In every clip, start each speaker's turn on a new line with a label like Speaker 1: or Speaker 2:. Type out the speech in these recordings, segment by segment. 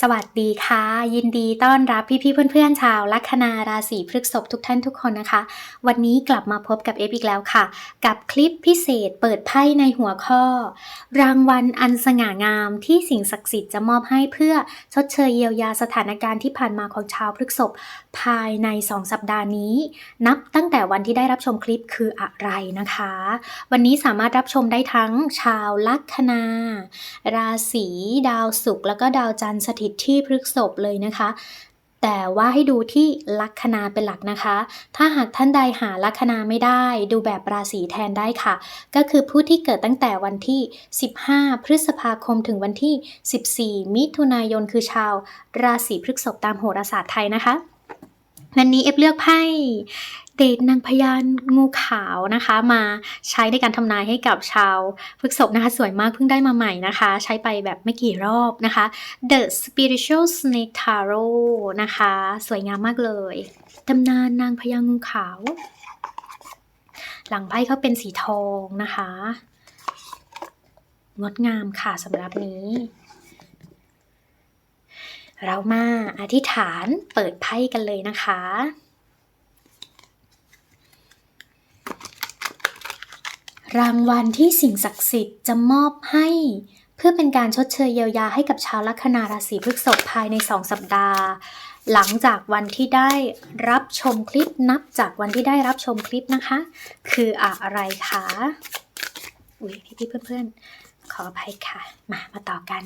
Speaker 1: สวัสดีค่ะ ยินดีต้อนรับพี่ๆเพื่อนๆชาวลัคนาราศีพฤษภทุกท่านทุกคนนะคะ วันนี้กลับมาพบกับเอฟอีกแล้วค่ะ กับคลิปพิเศษเปิดไพ่ในหัวข้อ รางวัลอันสง่างามที่สิ่งศักดิ์สิทธิ์จะมอบให้เพื่อชดเชยเยียวยาสถานการณ์ที่ผ่านมาของชาวพฤษภภายใน 2 สัปดาห์นี้ นับตั้งแต่วันที่ได้รับชมคลิปคืออะไรนะคะ วันนี้สามารถรับชมได้ทั้งชาวลัคนา ราศีดาวศุกร์แล้วก็ดาวจันทร์สถิตที่พฤกษภเลยนะคะ แต่ว่าให้ดูที่ลัคนาเป็นหลักนะคะ ถ้าหากท่านใดหาลัคนาไม่ได้ ดูแบบราศีแทนได้ค่ะ ก็คือผู้ที่เกิดตั้งแต่วันที่ 15 พฤษภาคมถึงวันที่ 14 มิถุนายนคือชาว ราศีพฤกษภตามโหราศาสตร์ไทยนะคะวันนี้เอฟเลือกไพ่ เดชนางพญางูขาวนะคะ มาใช้ในการทำนายให้กับชาวพฤษภนะคะ สวยมากเพิ่งได้มาใหม่นะคะ ใช้ไปแบบไม่กี่รอบนะคะ The Spiritual Snake Tarot นะคะ สวยงามมากเลยตำนานนางพญางูขาว หลังไพ่เขาเป็นสีทองนะคะ งดงามค่ะสำหรับนี้เรามาอธิษฐานเปิดไพ่กันเลยนะคะ รางวัลที่สิ่งศักดิ์สิทธิ์จะมอบให้ เพื่อเป็นการชดเชยเยียวยาให้กับชาวลัคนาราศีพฤษภภายใน 2 สัปดาห์ หลังจากวันที่ได้รับชมคลิปนับจากวันที่ได้รับชมคลิปนะคะ คืออะไรคะอุ้ยพี่ๆเพื่อนๆ ขออภัยค่ะ มามาต่อกัน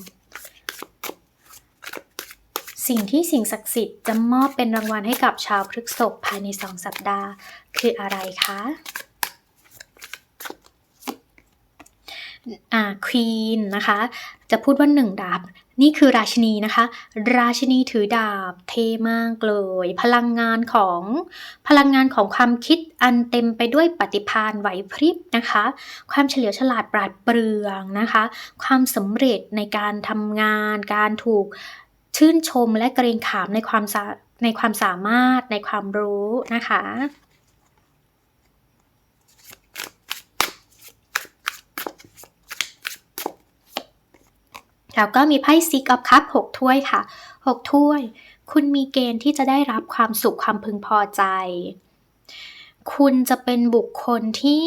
Speaker 1: สิ่งที่สิ่งศักดิ์สิทธิ์จะมอบเป็นรางวัลให้กับชาวพฤกษภภายใน 2 สัปดาห์ คืออะไรคะ อ่า ควีนนะคะ จะพูดว่าหนึ่งดาบ นี่คือราชินีนะคะ ราชินีถือดาบเท่มากเลย พลังงานของพลังงานของความคิดอันเต็มไปด้วยปฏิภาณไหวพริบนะคะ ความเฉลียวฉลาดปราดเปรื่อง นะคะ ความสำเร็จในการทำงาน การถูกชื่นชมและเกรงขามในความในความสามารถในความรู้นะคะ แล้วก็มีไพ่ Six of Cups 6ถ้วยค่ะ6ถ้วย คุณมีเกณฑ์ที่จะได้รับความสุขความพึงพอใจ คุณจะเป็นบุคคลที่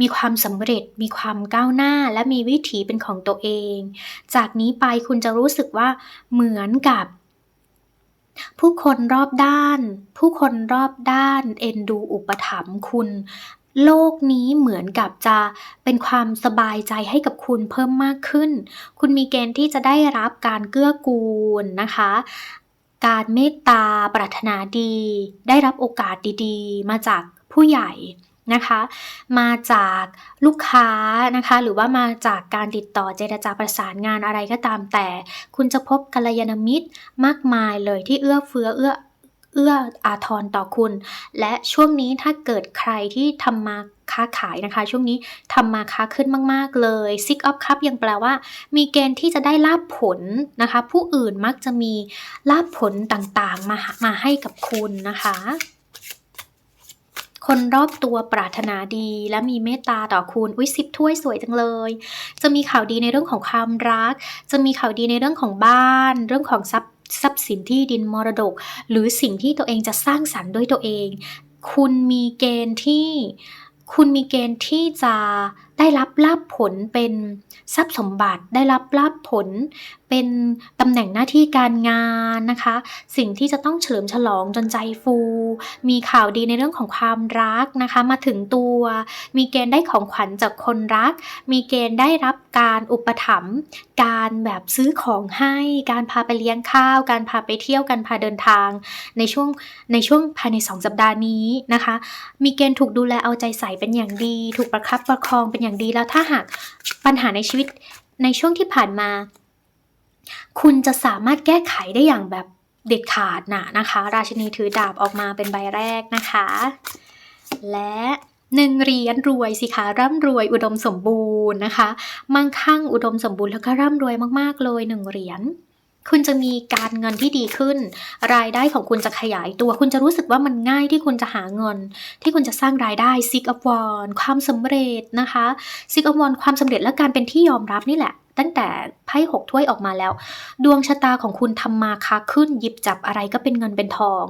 Speaker 1: มีความสำเร็จ มีความก้าวหน้าและมีวิถีเป็นของตัวเอง จากนี้ไปคุณจะรู้สึกว่าเหมือนกับผู้คนรอบด้าน ผู้คนรอบด้าน เอ็นดูอุปถัมภ์คุณ โลกนี้เหมือนกับจะเป็นความสบายใจให้กับคุณเพิ่มมากขึ้น คุณมีเกณฑ์ที่จะได้รับการเกื้อกูลนะคะ การเมตตาปรารถนาดี ได้รับโอกาสดีๆ มาจากผู้ใหญ่นะคะ มาจากลูกค้านะคะ หรือว่ามาจากการติดต่อเจรจาประสานงานอะไรก็ตามแต่ คุณจะพบกัลยาณมิตรมากมายเลยที่เอื้อเฟื้อเอื้อ เอื้ออาทรต่อคุณ และช่วงนี้ถ้าเกิดใครที่ทำมาค้าขายนะคะ ช่วงนี้ทำมาค้าขึ้นมาก ๆ เลย Six of Cup ยังแปลว่า มีเกณฑ์ที่จะได้ลาบผลนะคะ ผู้อื่นมักจะมีลาบผลต่างๆ มามาให้กับคุณนะคะคนรอบตัวปรารถนาดีและมีเมตตาต่อคุณ อุ้ยสิบถ้วยสวยจังเลย จะมีข่าวดีในเรื่องของความรัก จะมีข่าวดีในเรื่องของบ้าน เรื่องของทรัพย์ ทรัพย์สินที่ดินมรดก หรือสิ่งที่ตัวเองจะสร้างสรรค์ด้วยตัวเอง คุณมีเกณฑ์ที่คุณมีเกณฑ์ที่จะได้รับลาบผลเป็นทรัพย์สมบัติ ได้รับลาบผล เป็นตำแหน่งหน้าที่การงานนะคะ สิ่งที่จะต้องเฉลิมฉลองจนใจฟู มีข่าวดีในเรื่องของความรักนะคะ มาถึงตัว มีเกณฑ์ได้ของขวัญจากคนรัก มีเกณฑ์ได้รับการอุปถัมภ์การแบบซื้อของให้ การพาไปเลี้ยงข้าว การพาไปเที่ยวการพาเดินทาง ในช่วงในช่วงภายใน 2 สัปดาห์นี้นะคะ มีเกณฑ์ถูกดูแลเอาใจใส่เป็นอย่างดี ถูกประคับประคองเป็นอย่างดีแล้วถ้าหากปัญหาในชีวิตในช่วงที่ผ่านมา คุณจะสามารถแก้ไขได้อย่างแบบเด็ดขาดนะนะคะ ราชินีถือดาบออกมาเป็นใบแรกนะคะ และหนึ่งเหรียญรวยสิคะร่ำรวยอุดมสมบูรณ์นะคะ มั่งคั่งอุดมสมบูรณ์แล้วก็ร่ำรวยมากๆเลยหนึ่งเหรียญ คุณจะมีการเงินที่ดีขึ้น รายได้ของคุณจะขยายตัว คุณจะรู้สึกว่ามันง่ายที่คุณจะหาเงิน ที่คุณจะสร้างรายได้ซิกอวอนความสำเร็จนะคะซิกอวอนความสำเร็จและการเป็นที่ยอมรับนี่แหละตั้งแต่ไพ่หกถ้วยออกมาแล้ว ดวงชะตาของคุณทำมาค้าขึ้นหยิบจับอะไรก็เป็นเงินเป็นทอง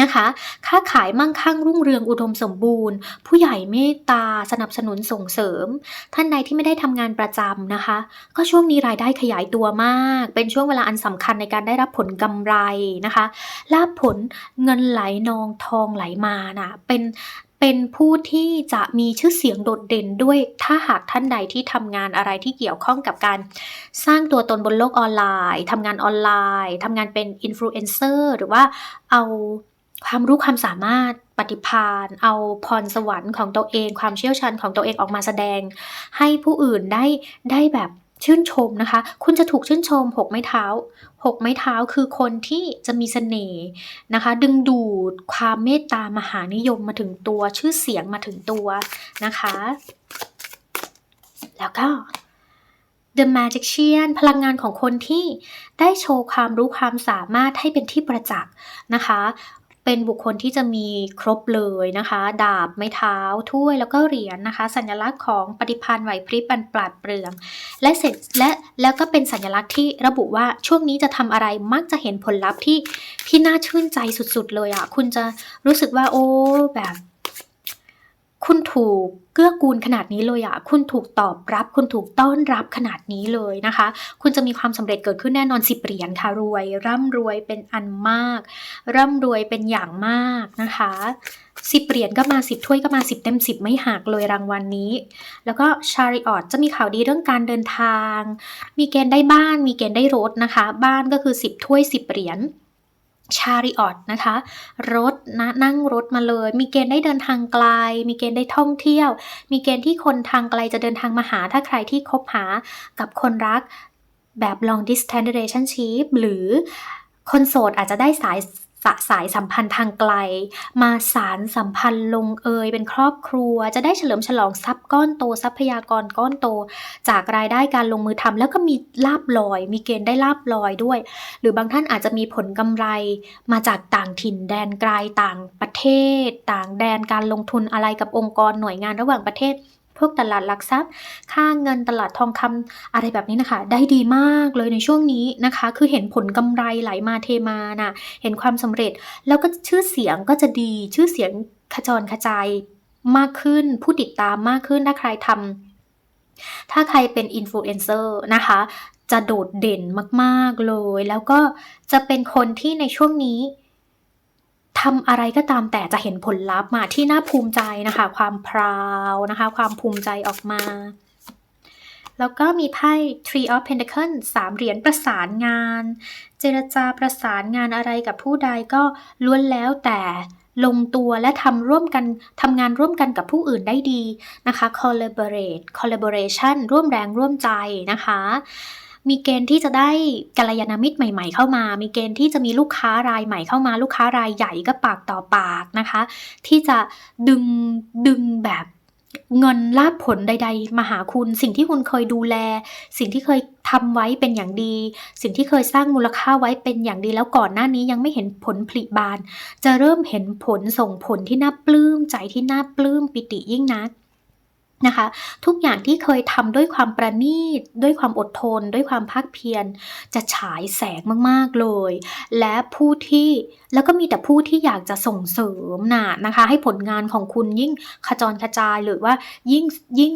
Speaker 1: นะคะ ค้าขายมั่งคั่งรุ่งเรืองอุดมสมบูรณ์ ผู้ใหญ่เมตตาสนับสนุนส่งเสริม ท่านใดที่ไม่ได้ทำงานประจำนะคะ ก็ช่วงนี้รายได้ขยายตัวมาก เป็นช่วงเวลาอันสำคัญในการได้รับผลกำไรนะคะลาบผลเงินไหลนองทองไหลมานะเป็นเป็นผู้ที่จะมีชื่อเสียงโดดเด่นด้วยถ้าหากท่านใดที่ทำงานอะไรที่เกี่ยวข้องกับการสร้างตัวตนบนโลกออนไลน์ทำงานออนไลน์ทำงานเป็นอินฟลูเอนเซอร์หรือว่าเอา ความรู้ความสามารถปฏิภาณเอาพรสวรรค์ของตัวเอง ความเชี่ยวชาญของตัวเองออกมาแสดง ให้ผู้อื่นได้ได้แบบชื่นชมนะคะ คุณจะถูกชื่นชมหกไม้เท้าหกไม้เท้าคือคนที่จะมีเสน่ห์นะคะ ดึงดูดความเมตตามหานิยมมาถึงตัวชื่อเสียงมาถึงตัวนะคะ แล้วก็ The Magician พลังงานของคนที่ได้โชว์ความรู้ความสามารถให้เป็นที่ประจักษ์นะคะ เป็นบุคคลที่จะมีครบเลยนะคะ ดาบ ไม้เท้า ถ้วยแล้วก็เหรียญนะคะ สัญลักษณ์ของปฏิพันธ์ไหวพริบปันปราดเปรื่อง และเสร็จและแล้วก็เป็นสัญลักษณ์ที่ระบุว่าช่วงนี้จะทำอะไรมักจะเห็นผลลัพธ์ที่ที่น่าชื่นใจสุดๆ เลยอะ่ะ คุณจะรู้สึกว่าโอ้แบบ คุณถูกเกื้อกูลขนาดนี้เลยอะคุณถูกตอบรับ คุณถูกต้อนรับขนาดนี้เลยนะคะ คุณจะมีความสำเร็จเกิดขึ้นแน่นอนสิบเหรียญค่ะรวย ร่ำรวยเป็นอันมาก ร่ำรวยเป็นอย่างมากนะคะสิบเหรียญก็มาสิบถ้วยก็มาสิบเต็มสิบไม่หักเลยรางวัลนนี้ แล้วก็ชาริออตจะมีข่าวดีเรื่องการเดินทาง มีเกณฑ์ได้บ้าน มีเกณฑ์ได้รถนะคะ บ้านก็คือสิบถ้วยสิบเหรียญชาริออตนะคะ รถ นะนั่งรถมาเลย มีเกณฑ์ได้เดินทางไกล มีเกณฑ์ได้ท่องเที่ยว มีเกณฑ์ที่คนทางไกลจะเดินทางมาหา ถ้าใครที่คบหากับคนรักแบบ long distance relationship หรือคนโสดอาจจะได้สาย สะสายสัมพันธ์ทางไกล มาสารสัมพันธ์ลงเอยเป็นครอบครัว จะได้เฉลิมฉลองทรัพย์ก้อนโตทรัพยากรก้อนโต จากรายได้การลงมือทำแล้วก็มีลาบลอย มีเกณฑ์ได้ลาบลอยด้วย หรือบางท่านอาจจะมีผลกำไร มาจากต่างถิ่นแดนไกลต่างประเทศ ต่างแดนการลงทุนอะไรกับองค์กรหน่วยงานระหว่างประเทศ พวกตลาดหลักทรัพย์ ค่าเงินตลาดทองคำอะไรแบบนี้นะคะ ได้ดีมากเลยในช่วงนี้นะคะ คือเห็นผลกำไรไหลมาเทมานะ่ะเห็นความสำเร็จแล้วก็ชื่อเสียงก็จะดีชื่อเสียงขจรกระจายมากขึ้น ผู้ติดตามมากขึ้นถ้าใครทำถ้าใครเป็นอินฟลูเอนเซอร์นะคะ จะโดดเด่นมาก ๆ เลย แล้วก็จะเป็นคนที่ในช่วงนี้ ทำอะไรก็ตามแต่จะเห็นผลลัพธ์มาที่น่าภูมิใจนะคะ ความพราวนะคะ ความภูมิใจออกมา แล้วก็มีไพ่ Tree of Pentacles สามเหรียญประสานงาน เจรจาประสานงานอะไรกับผู้ใดก็ล้วนแล้วแต่ลงตัวและทำร่วมกันทำงานร่วมกันกับผู้อื่นได้ดีนะคะ collaborate collaboration ร่วมแรงร่วมใจนะคะ มีเกณฑ์ที่จะได้กัลยาณมิตรใหม่ ๆ เข้ามา มีเกณฑ์ที่จะมีลูกค้ารายใหม่เข้ามา ลูกค้ารายใหญ่ก็ปากต่อปากนะคะ ที่จะดึงดึงแบบเงินลาบผลใด ๆ มาหาคุณ สิ่งที่คุณเคยดูแล สิ่งที่เคยทำไว้เป็นอย่างดี สิ่งที่เคยสร้างมูลค่าไว้เป็นอย่างดีแล้วก่อนหน้านี้ยังไม่เห็นผลผลิบาน จะเริ่มเห็นผลส่งผลที่น่าปลื้มใจที่น่าปลื้มปิติยิ่งนัก นะคะ ทุกอย่างที่เคยทำด้วยความประณีต ด้วยความอดทน ด้วยความภาคเพียร จะฉายแสงมากๆเลย และผู้ที่แล้วก็มีแต่ผู้ที่อยากจะส่งเสริมนะนะคะ ให้ผลงานของคุณยิ่งขจรกระจายหรือว่ายิ่งยิ่ง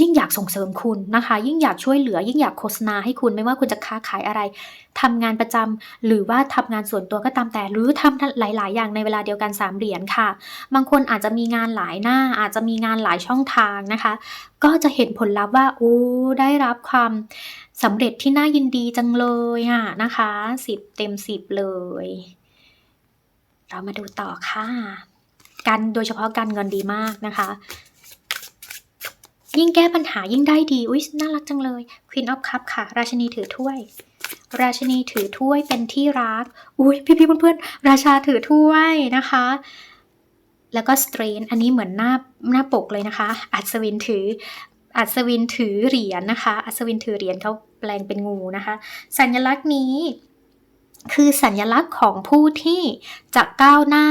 Speaker 1: ยิ่งอยากส่งเสริมคุณนะคะ ยิ่งอยากช่วยเหลือ ยิ่งอยากโฆษณาให้คุณไม่ว่าคุณจะค้าขายอะไรทำงานประจำหรือว่าทำงานส่วนตัวก็ตามแต่ หรือทำหลาย ๆ อย่างในเวลาเดียวกัน 3 เหรียญค่ะ บางคนอาจจะมีงานหลายหน้า อาจจะมีงานหลายช่องทางนะคะ ก็จะเห็นผลลัพธ์ว่าโอ้ได้รับความสำเร็จที่น่ายินดีจังเลยอะนะคะ10เต็ม10เลย เรามาดูต่อค่ะการโดยเฉพาะการเงินดีมากนะคะ ยิ่งแก้ปัญหายิ่งได้ดีอุ้ยน่ารักจังเลย Queen of Cup ค่ะ ราชินีถือถ้วย ราชินีถือถ้วยเป็นที่รัก อุ้ยพี่ๆเพื่อนๆ ราชาถือถ้วยนะคะ แล้วก็สเตรนอันนี้เหมือนหน้าหน้าปกเลยนะคะ อัศวินถือ อัศวินถือเหรียญนะคะ อัศวินถือเหรียญเขาแปลงเป็นงูนะคะ สัญลักษณ์นี้ คือสัญลักษณ์ของผู้ที่จะก้าวหน้า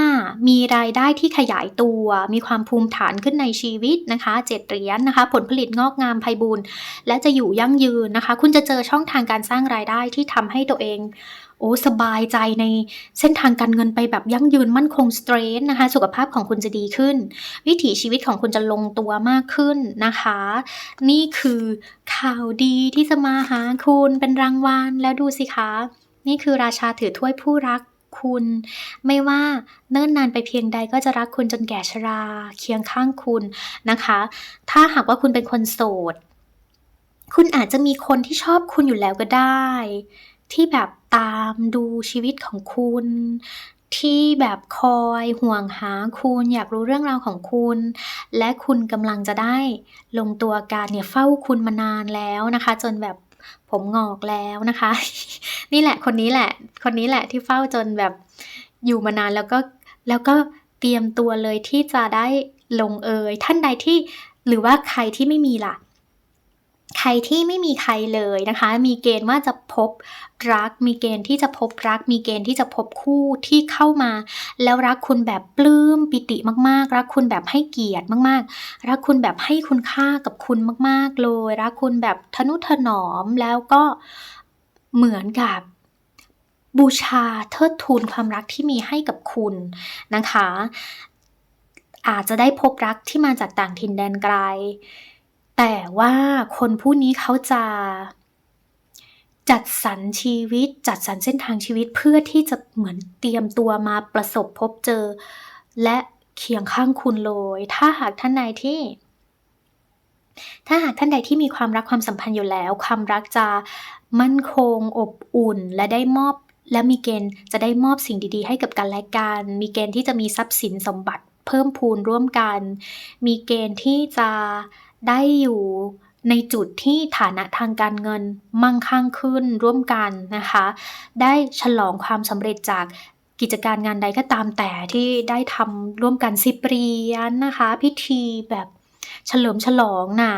Speaker 1: มีรายได้ที่ขยายตัว มีความภูมิฐานขึ้นในชีวิตนะคะเจ็ดเหรียญนะคะ ผลผลิตงอกงามไพบูรณ์และจะอยู่ยั่งยืนนะคะ คุณจะเจอช่องทางการสร้างรายได้ที่ทำให้ตัวเองโอ้สบายใจในเส้นทางการเงินไปแบบยั่งยืนมั่นคงสเตรนนะคะ สุขภาพของคุณจะดีขึ้น วิถีชีวิตของคุณจะลงตัวมากขึ้นนะคะ นี่คือข่าวดีที่จะมาหาคุณเป็นรางวัลแล้วดูสิคะ นี่คือราชาถือถ้วยผู้รักคุณ ไม่ว่าเนิ่นนานไปเพียงใดก็จะรักคุณจนแก่ชราเคียงข้างคุณนะคะ ถ้าหากว่าคุณเป็นคนโสด คุณอาจจะมีคนที่ชอบคุณอยู่แล้วก็ได้ ที่แบบตามดูชีวิตของคุณ ที่แบบคอยห่วงหาคุณอยากรู้เรื่องราวของคุณ และคุณกำลังจะได้ลงตัวกันเนี่ยเฝ้าคุณมานานแล้วนะคะ จนแบบ ผมงอกแล้วนะคะ นี่แหละคนนี้แหละ คนนี้แหละที่เฝ้าจนแบบอยู่มานานแล้วก็แล้วก็เตรียมตัวเลยที่จะได้ลงเอย ท่านใดที่หรือว่าใครที่ไม่มีล่ะ ใครที่ไม่มีใครเลยนะคะ มีเกณฑ์ว่าจะพบรัก มีเกณฑ์ที่จะพบรัก มีเกณฑ์ที่จะพบคู่ที่เข้ามา แล้วรักคุณแบบปลื้มปิติมากๆ รักคุณแบบให้เกียรติมากๆ รักคุณแบบให้คุณค่ากับคุณมากๆเลย รักคุณแบบทนุถนอมแล้วก็เหมือนกับบูชาเทิดทูนความรักที่มีให้กับคุณนะคะ อาจจะได้พบรักที่มาจากต่างถิ่นแดนไกล แต่ว่าคนผู้นี้เขาจะจัดสรรชีวิตจัดสรรเส้นทางชีวิตเพื่อที่จะเหมือนเตรียมตัวมาประสบพบเจอ และเคียงข้างคุณเลย ถ้าหากท่านใดที่ ถ้าหากท่านใดที่มีความรักความสัมพันธ์อยู่แล้ว ความรักจะมั่นคงอบอุ่นและได้มอบและมีเกณฑ์จะได้มอบสิ่งดีๆ ให้กับกันและกันมีเกณฑ์ที่จะมีทรัพย์สินสมบัติเพิ่มพูนร่วมกัน มีเกณฑ์ที่จะ ได้อยู่ในจุดที่ฐานะทางการเงินมั่งคั่งขึ้นร่วมกันนะคะ ได้ฉลองความสำเร็จจากกิจการงานใดก็ตามแต่ที่ได้ทำร่วมกันสิบเรียนนะคะ พิธีแบบเฉลิมฉลองน่ะ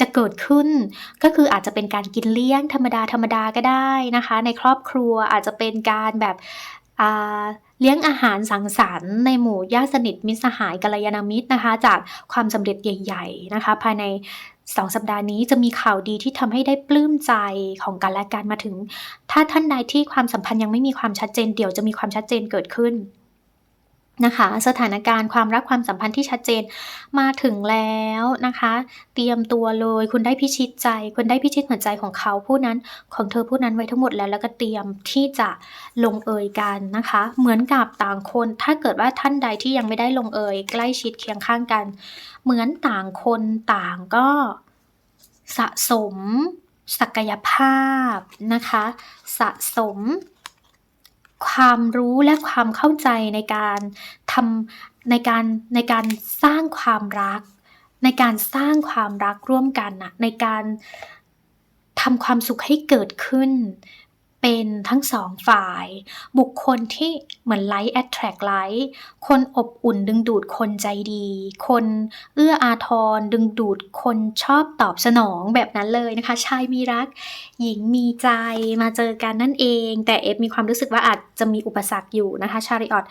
Speaker 1: จะเกิดขึ้นก็คืออาจจะเป็นการกินเลี้ยงธรรมดาธรรมดาก็ได้นะคะ ในครอบครัวอาจจะเป็นการแบบ เลี้ยงอาหารสังสรรค์ในหมู่ญาติสนิทมิตรสหายกัลยาณมิตรนะคะ จากความสำเร็จใหญ่ ๆนะคะ ภายในสองสัปดาห์นี้จะมีข่าวดีที่ทำให้ได้ปลื้มใจของกันและกันมาถึง ถ้าท่านใดที่ความสัมพันธ์ยังไม่มีความชัดเจนเดี๋ยวจะมีความชัดเจนเกิดขึ้น นะคะ สถานการณ์ความรักความสัมพันธ์ที่ชัดเจนมาถึงแล้วนะคะ เตรียมตัวเลย คุณได้พิชิตใจ คุณได้พิชิตหัวใจของเขาผู้นั้นของเธอผู้นั้นไว้ทั้งหมดแล้ว แล้วก็เตรียมที่จะลงเอยกันนะคะ เหมือนกับต่างคน ถ้าเกิดว่าท่านใดที่ยังไม่ได้ลงเอยใกล้ชิดเคียงข้างกัน เหมือนต่างคนต่างก็สะสม ศักยภาพนะคะ สะสม ความรู้และความเข้าใจในการทำในการในการสร้างความรัก ในการสร้างความรักร่วมกันนะในการทำความสุขให้เกิดขึ้น เป็นทั้งสองฝ่าย บุคคลที่เหมือนไลท์แอตแทรกไลท์คนอบอุ่นดึงดูดคนใจดี คนเอื้ออาทรดึงดูดคนชอบตอบสนองแบบนั้นเลยนะคะ ชายมีรัก หญิงมีใจมาเจอกันนั่นเอง แต่เอฟมีความรู้สึกว่าอาจจะมีอุปสรรคอยู่นะคะชาริออต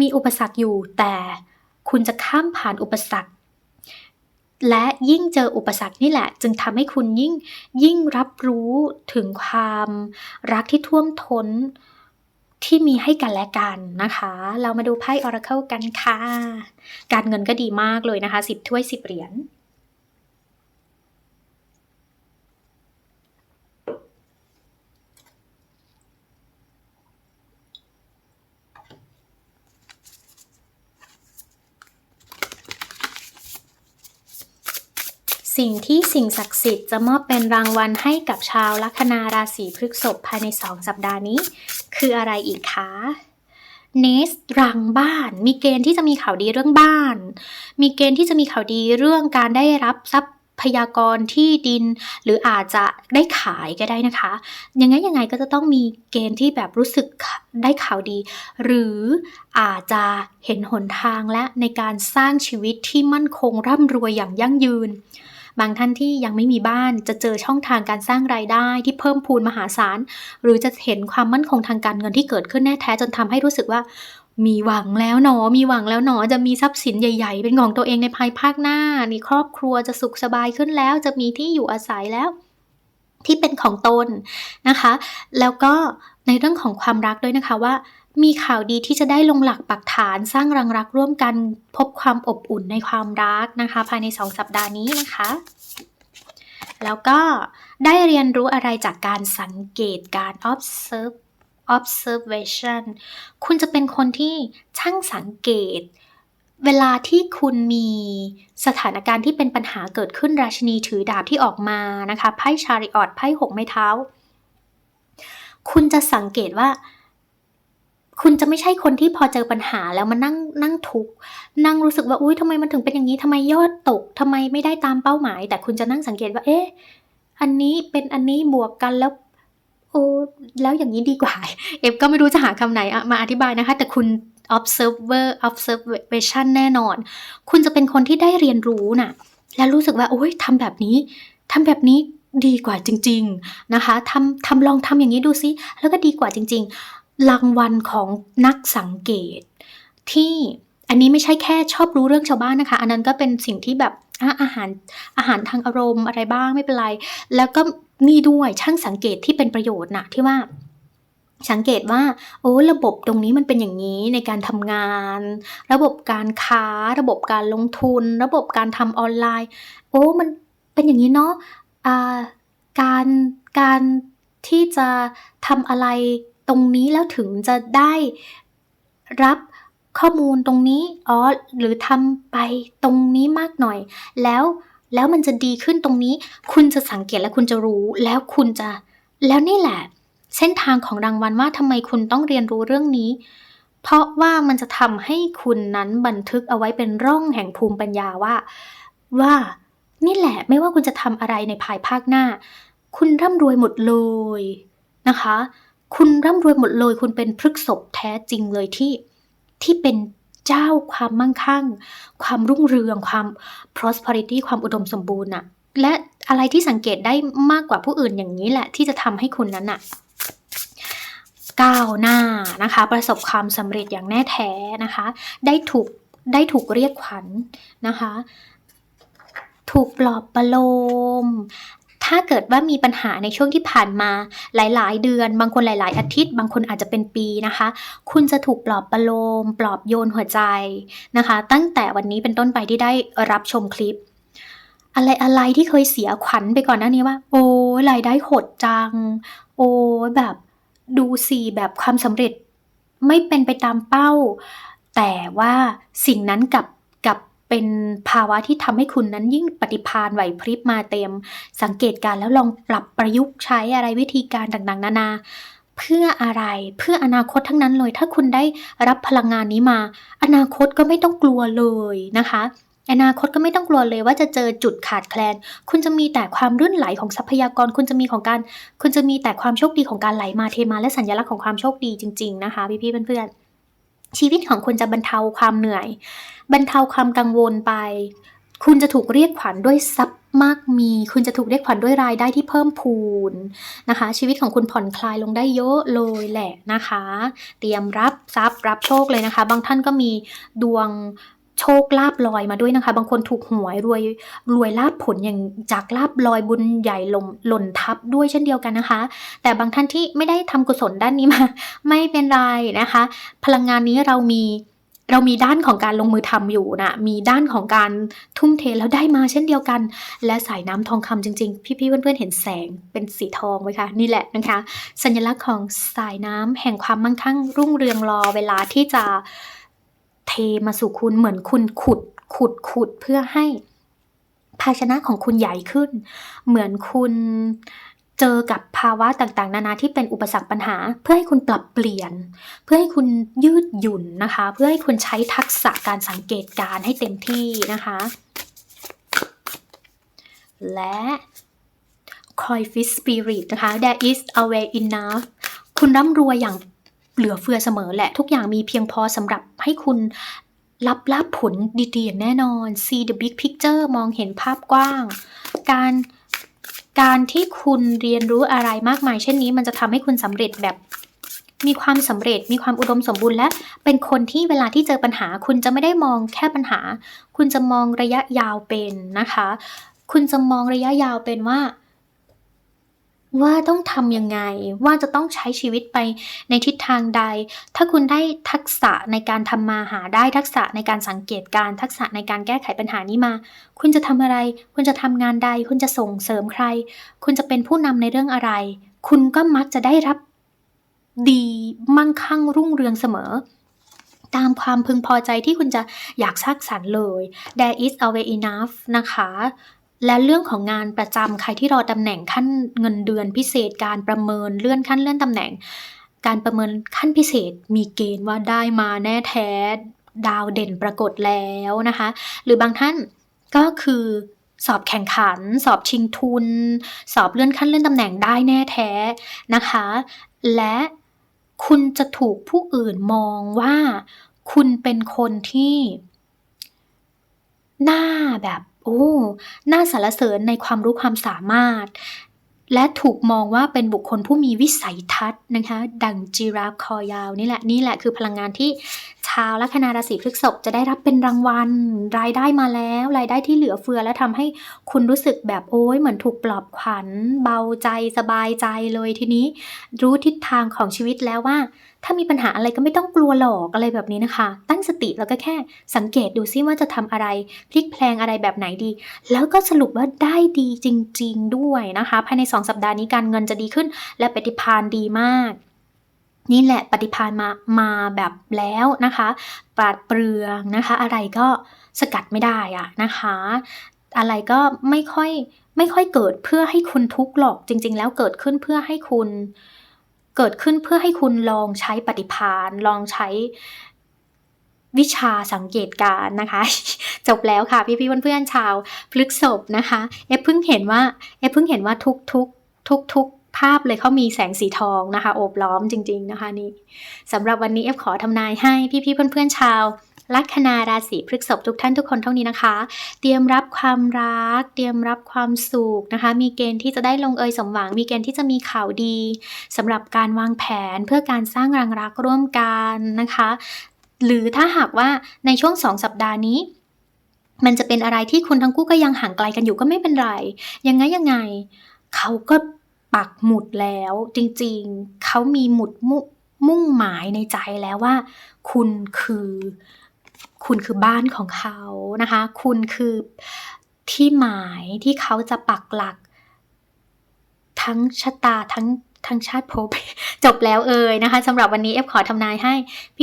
Speaker 1: มีอุปสรรคอยู่แต่คุณจะข้ามผ่านอุปสรรค และยิ่งเจออุปสรรคนี่แหละ จึงทำให้คุณยิ่งยิ่งรับรู้ถึงความรักที่ท่วมท้นที่มีให้กันและกันนะคะ เรามาดูไพ่ออร์เคิลกันค่ะ การเงินก็ดีมากเลยนะคะสิบถ้วยสิบเหรียญ สิ่งที่สิ่งศักดิ์สิทธิ์จะมอบเป็นรางวัลให้กับชาวลัคนาราศีพฤษภภายใน 2 สัปดาห์นี้ คืออะไรอีกคะเนสรังบ้าน มีเกณฑ์ที่จะมีข่าวดีเรื่องบ้าน มีเกณฑ์ที่จะมีข่าวดีเรื่องการได้รับทรัพพยากรที่ดิน หรืออาจจะได้ขายก็ได้นะคะ ยังไงยังไงก็จะต้องมีเกณฑ์ที่แบบรู้สึกได้ข่าวดี หรืออาจจะเห็นหนทางและในการสร้างชีวิตที่มั่นคงร่ำรวยอย่างยั่งยืน บางท่านที่ยังไม่มีบ้านจะเจอช่องทางการสร้างรายได้ที่เพิ่มพูนมหาศาล หรือจะเห็นความมั่นคงทางการเงินที่เกิดขึ้นแน่แท้จนทำให้รู้สึกว่า มีหวังแล้วหนอ มีหวังแล้วหนอ จะมีทรัพย์สินใหญ่ ๆ เป็นของตัวเองในภายภาคหน้า นี่ครอบครัวจะสุขสบายขึ้นแล้ว จะมีที่อยู่อาศัยแล้ว ที่เป็นของตนนะคะ แล้วก็ในเรื่องของความรักด้วยนะคะว่า มีข่าวดีที่จะได้ลงหลักปักฐานสร้างรังรักร่วมกันพบความอบอุ่นในความรักนะคะ ภายใน 2 สัปดาห์นี้นะคะ แล้วก็ได้เรียนรู้อะไรจากการสังเกตการ observe observation คุณจะเป็นคนที่ช่างสังเกต เวลาที่คุณมีสถานการณ์ที่เป็นปัญหาเกิดขึ้นราชินีถือดาบที่ออกมานะคะไพ่ชาริออตไพ่หกไม้เท้า คุณจะสังเกตว่า คุณจะไม่ใช่คนที่พอเจอปัญหาแล้วมานั่งนั่งทุกข์นั่งรู้สึกว่าอุ้ยทำไมมันถึงเป็นอย่างนี้ทำไมยอดตกทำไมไม่ได้ตามเป้าหมาย แต่คุณจะนั่งสังเกตว่า เอ๊ะอันนี้เป็นอันนี้บวกกันแล้วโอ้แล้วอย่างนี้ดีกว่า เอฟก็ไม่รู้จะหาคำไหนมาอธิบายนะคะ แต่คุณ observer observation แน่นอน คุณจะเป็นคนที่ได้เรียนรู้น่ะ แล้วรู้สึกว่าโอ้ยทำแบบนี้ทำแบบนี้ดีกว่าจริง ๆนะคะทำทำลองทำอย่างนี้ดูซิแล้วก็ดีกว่าจริง ๆ รางวัลของนักสังเกต ที่อันนี้ไม่ใช่แค่ชอบรู้เรื่องชาวบ้านนะคะ อันนั้นก็เป็นสิ่งที่แบบอาหารอาหารทางอารมณ์อะไรบ้างไม่เป็นไร แล้วก็นี่ด้วยช่างสังเกตที่เป็นประโยชน์นะที่ว่าสังเกตว่าโอ้ระบบตรงนี้มันเป็นอย่างนี้ในการทำงาน ระบบการค้า ระบบการลงทุน ระบบการทำออนไลน์ โอ้มันเป็นอย่างนี้เนาะอ่าการการที่จะทำอะไร ตรงนี้แล้วถึงจะได้รับข้อมูลตรงนี้อ๋อหรือทำไปตรงนี้มากหน่อย แล้วแล้วมันจะดีขึ้นตรงนี้ คุณจะสังเกตและคุณจะรู้ แล้วคุณจะ แล้วนี่แหละ เส้นทางของรางวัลว่าทำไมคุณต้องเรียนรู้เรื่องนี้ เพราะว่ามันจะทำให้คุณนั้นบันทึกเอาไว้เป็นร่องแห่งภูมิปัญญาว่า ว่านี่แหละไม่ว่าคุณจะทำอะไรในภายภาคหน้า คุณร่ำรวยหมดเลยนะคะ คุณร่ำรวยหมดเลย คุณเป็นพฤกษบแท้จริงเลยที่ที่เป็นเจ้าความมั่งคั่ง ความรุ่งเรือง ความ prosperity ความอุดมสมบูรณ์อะและอะไรที่สังเกตได้มากกว่าผู้อื่นอย่างนี้แหละ ที่จะทำให้คุณนั้นอะก้าวหน้านะคะ ประสบความสำเร็จอย่างแน่แท้นะคะ ได้ถูกได้ถูกเรียกขวัญนะคะ ถูกปลอบประโลม ถ้าเกิดว่ามีปัญหาในช่วงที่ผ่านมาหลาย ๆ เดือน บางคนหลาย ๆ อาทิตย์ บางคนอาจจะเป็นปีนะคะ คุณจะถูกปลอบประโลม ปลอบโยนหัวใจนะคะ ตั้งแต่วันนี้เป็นต้นไปที่ได้รับชมคลิป อะไรอะไรที่เคยเสียขวัญไปก่อนหน้านี้ว่า โอ้รายได้หดจัง โอ้แบบดูสิแบบความสำเร็จไม่เป็นไปตามเป้า แต่ว่าสิ่งนั้นกับ เป็นภาวะที่ทำให้คุณนั้นยิ่งปฏิภาณไหวพริบมาเต็ม สังเกตการแล้วลองปรับประยุกต์ใช้อะไรวิธีการต่างๆ นานา เพื่ออะไรเพื่ออนาคตทั้งนั้นเลย ถ้าคุณได้รับพลังงานนี้มา อนาคตก็ไม่ต้องกลัวเลยนะคะอนาคตก็ไม่ต้องกลัวเลยว่าจะเจอจุดขาดแคลน คุณจะมีแต่ความรื่นไหลของทรัพยากร คุณจะมีของการ คุณจะมีแต่ความโชคดีของการไหลมาเทมาและสัญลักษณ์ของความโชคดีจริง ๆ นะคะ พี่ๆเพื่อนๆ ชีวิตของคุณจะบรรเทาความเหนื่อย บรรเทาความกังวลไป คุณจะถูกเรียกขวัญด้วยทรัพย์มากมี คุณจะถูกเรียกขวัญด้วยรายได้ที่เพิ่มพูนนะคะ ชีวิตของคุณผ่อนคลายลงได้เยอะเลยแหละนะคะ เตรียมรับทรัพย์รับโชคเลยนะคะ บางท่านก็มีดวง โชคลาบลอยมาด้วยนะคะ บางคนถูกหวยรวยรวยลาบผลอย่างจากลาบลอยบุญใหญ่หล่นหล่นทับด้วยเช่นเดียวกันนะคะ แต่บางท่านที่ไม่ได้ทำกุศลด้านนี้มา ไม่เป็นไรนะคะ พลังงานนี้เรามีเรามีด้านของการลงมือทำอยู่นะ มีด้านของการทุ่มเทแล้วได้มาเช่นเดียวกัน และสายน้ำทองคำจริง ๆ พี่ๆเพื่อนๆเห็นแสงเป็นสีทองไหมคะ นี่แหละนะคะ สัญลักษณ์ของสายน้ำแห่งความมั่งคั่งรุ่งเรืองรอเวลาที่จะ เทมาสู่คุณเหมือนคุณขุด ขุดขุดเพื่อให้ภาชนะของคุณใหญ่ขึ้น เหมือนคุณเจอกับภาวะต่างๆ นานาที่เป็นอุปสรรคปัญหา เพื่อให้คุณปรับเปลี่ยน เพื่อให้คุณยืดหยุ่นนะคะ เพื่อให้คุณใช้ทักษะการสังเกตการให้เต็มที่นะคะ และ Koi Fish Spirit นะคะ There is a way enough คุณร่ำรวยอย่าง เหลือเฟือเสมอแหละทุกอย่างมีเพียงพอสำหรับให้คุณรับรับผลดีๆอย่างแน่นอน see the big picture มองเห็นภาพกว้าง การการที่คุณเรียนรู้อะไรมากมาย เช่นนี้ มันจะทำให้คุณสำเร็จแบบมีความสำเร็จมีความอุดมสมบูรณ์และเป็นคนที่เวลาที่เจอปัญหา คุณจะไม่ได้มองแค่ปัญหา คุณจะมองระยะยาวเป็นนะคะ คุณจะมองระยะยาวเป็นว่า ว่าต้องทำยังไง ว่าจะต้องใช้ชีวิตไปในทิศทางใด ถ้าคุณได้ทักษะในการทำมาหาได้ทักษะในการสังเกตการทักษะในการแก้ไขปัญหานี้มา คุณจะทำอะไร คุณจะทำงานใด คุณจะส่งเสริมใคร คุณจะเป็นผู้นำในเรื่องอะไร คุณก็มักจะได้รับดีมั่งคั่งรุ่งเรืองเสมอ ตามความพึงพอใจที่คุณจะอยากสร้างสรรค์เลย there is always enough นะคะ และเรื่องของงานประจำใครที่รอตำแหน่งขั้นเงินเดือนพิเศษการประเมินเลื่อนขั้นเลื่อนตำแหน่ง การประเมินขั้นพิเศษมีเกณฑ์ว่าได้มาแน่แท้ดาวเด่นปรากฏแล้วนะคะ หรือบางท่านก็คือสอบแข่งขัน สอบชิงทุน สอบเลื่อนขั้นเลื่อนตำแหน่งได้แน่แท้นะคะ และคุณจะถูกผู้อื่นมองว่า คุณเป็นคนที่ หน่าแบบ โอ้น่าสรรเสริญในความรู้ความสามารถ และถูกมองว่าเป็นบุคคลผู้มีวิสัยทัศน์นะคะ ดังจีราฟคอยาวนี่แหละนี่แหละคือพลังงานที่ชาวลัคนาราศีพฤษภจะได้รับเป็นรางวัล รายได้มาแล้ว รายได้ที่เหลือเฟือและทำให้คุณรู้สึกแบบโอ้ยเหมือนถูกปลอบขวัญ เบาใจสบายใจเลยทีนี้ รู้ทิศทางของชีวิตแล้วว่า ถ้ามีปัญหาอะไรก็ไม่ต้องกลัวหรอกอะไรแบบนี้นะคะ ตั้งสติแล้วก็แค่สังเกตดูซิว่าจะทำอะไร พลิกแพลงอะไรแบบไหนดี แล้วก็สรุปว่าได้ดีจริง ๆ ด้วยนะคะ ภายใน 2 สัปดาห์นี้การเงินจะดีขึ้น และปฏิพานดีมากนี่แหละปฏิพานมามาแบบแล้วนะคะปราดเปรืองนะคะ อะไรก็สกัดไม่ได้อะนะคะ อะไรก็ไม่ค่อยไม่ค่อยเกิดเพื่อให้คุณทุกข์หรอกจริง ๆ แล้วเกิดขึ้นเพื่อให้คุณ เกิดขึ้นเพื่อให้คุณลองใช้ปฏิพานลองใช้วิชาสังเกตการ์นะคะ จบแล้วค่ะ พี่ๆเพื่อนๆชาวพฤกษบนะคะเอฟเพิ่งเห็นว่าเอฟเพิ่งเห็นว่าทุกทุกทุกทุกๆภาพเลยเขามีแสงสีทองนะคะ โอบล้อมจริง ๆนะคะนี่สำหรับวันนี้เอฟขอทำนายให้พี่ๆเพื่อนๆชาว ลัคนาราศีพฤษภทุกท่านทุกคนเท่านี้นะคะ เตรียมรับความรัก เตรียมรับความสุขนะคะ มีเกณฑ์ที่จะได้ลงเอยสมหวัง มีเกณฑ์ที่จะมีข่าวดีสำหรับการวางแผนเพื่อการสร้างรังรักร่วมกันนะคะ หรือถ้าหากว่าในช่วงสองสัปดาห์นี้มันจะเป็นอะไรที่คุณทั้งคู่ก็ยังห่างไกลกันอยู่ก็ไม่เป็นไร ยังไงยังไง เขาก็ปักหมุดแล้วจริงๆ เขามีหมุดมุมุ่งหมายในใจแล้วว่า คุณคือ คุณคือบ้านของเขานะคะ คุณคือที่หมายที่เขาจะปักหลัก ทั้งชะตาทั้ง ทั้งชาติภพจบแล้วเอ่ยนะคะสำหรับวันนี้เอฟขอทำนายให้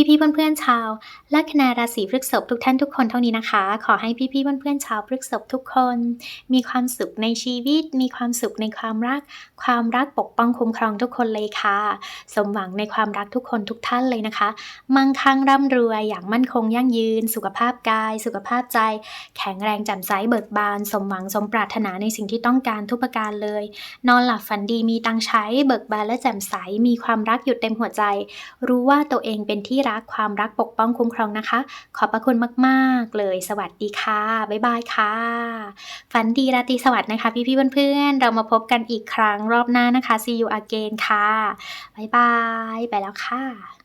Speaker 1: พี่ๆเพื่อนๆชาวลัคนาราศีพฤกษภทุกท่านทุกคนเท่านี้นะคะ ขอให้พี่ๆเพื่อนๆชาวพฤกษภทุกคน มีความสุขในชีวิต มีความสุขในความรัก ความรักปกป้องคุ้มครองทุกคนเลยค่ะ สมหวังในความรักทุกคนทุกท่านเลยนะคะ มั่งคั่งร่ำรวยอย่างมั่นคงยั่งยืน สุขภาพกาย สุขภาพใจ แข็งแรงแจ่มใสเบิกบาน สมหวังสมปรารถนาในสิ่งที่ต้องการทุกประการเลย นอนหลับฝันดีมีตังใช้เบิกบานและแจ่มใส มีความรักอยู่เต็มหัวใจ รู้ว่าตัวเองเป็นที่รักความรักปกป้องคุ้มครองนะคะ ขอบพระคุณมากๆเลย สวัสดีค่ะ บ๊ายบายค่ะ ฝันดีราตรีสวัสดิ์นะคะ พี่ๆเพื่อนๆ เรามาพบกันอีกครั้งรอบหน้านะคะ see you again ค่ะ บ๊ายบาย ไปแล้วค่ะ